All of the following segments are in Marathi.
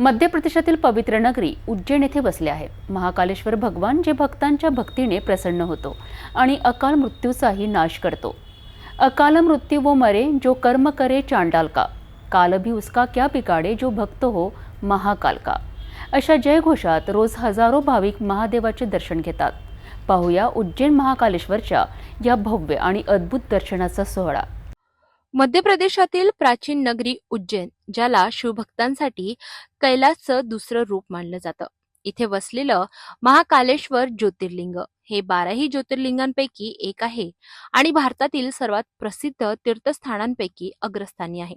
मध्य प्रदेशातील पवित्र नगरी उज्जैन येथे बसले आहे. महाकालेश्वर भगवान जे भक्तांच्या भक्तीने प्रसन्न होतो आणि अकाल मृत्यूचाही नाश करतो. अकाल मृत्यू वो मरे जो कर्म करे चांडाल का काल भी उसका क्या बिगाडे जो भक्त हो महाकाल का अशा जयघोषात रोज हजारो भाविक महादेवाचे दर्शन घेतात. पाहूया उज्जैन महाकालेश्वरच्या या भव्य आणि अद्भुत दर्शनाचा सोहळा. मध्य प्रदेशातील प्राचीन नगरी उज्जैन ज्याला शिवभक्तांसाठी कैलासचं दुसरं रूप मानलं जातं. इथे वसलेलं महाकालेश्वर ज्योतिर्लिंग. हे बाराही ज्योतिर्लिंगांपैकी एक आहे आणि भारतातील सर्वात प्रसिद्ध तीर्थस्थानांपैकी अग्रस्थानी आहे.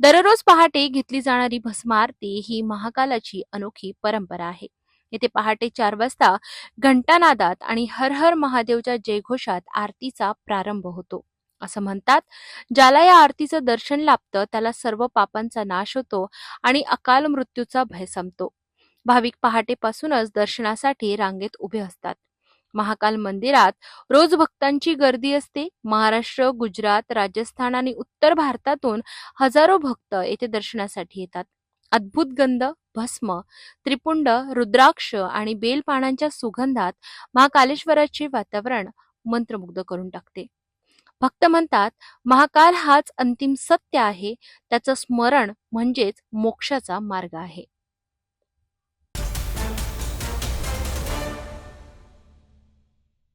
दररोज पहाटे घेतली जाणारी भस्म आरती ही महाकालाची अनोखी परंपरा आहे. येथे पहाटे चार वाजता घंटानादात आणि हर हर महादेवच्या जयघोषात आरतीचा प्रारंभ होतो. असं म्हणतात. ज्याला या आरतीचं दर्शन लाभतं त्याला सर्व पापांचा नाश होतो आणि अकाल मृत्यूचा भय संपतो. भाविक पहाटेपासूनच दर्शनासाठी रांगेत उभे असतात. महाकाल मंदिरात रोज भक्तांची गर्दी असते. महाराष्ट्र गुजरात राजस्थान आणि उत्तर भारतातून हजारो भक्त येथे दर्शनासाठी येतात. अद्भुत गंध भस्म त्रिपुंड रुद्राक्ष आणि बेलपानांच्या सुगंधात महाकालेश्वराचे वातावरण मंत्रमुग्ध करून टाकते. भक्त म्हणतात महाकाल हाच अंतिम सत्य आहे. त्याचं स्मरण म्हणजेच मोक्षाचा मार्ग आहे.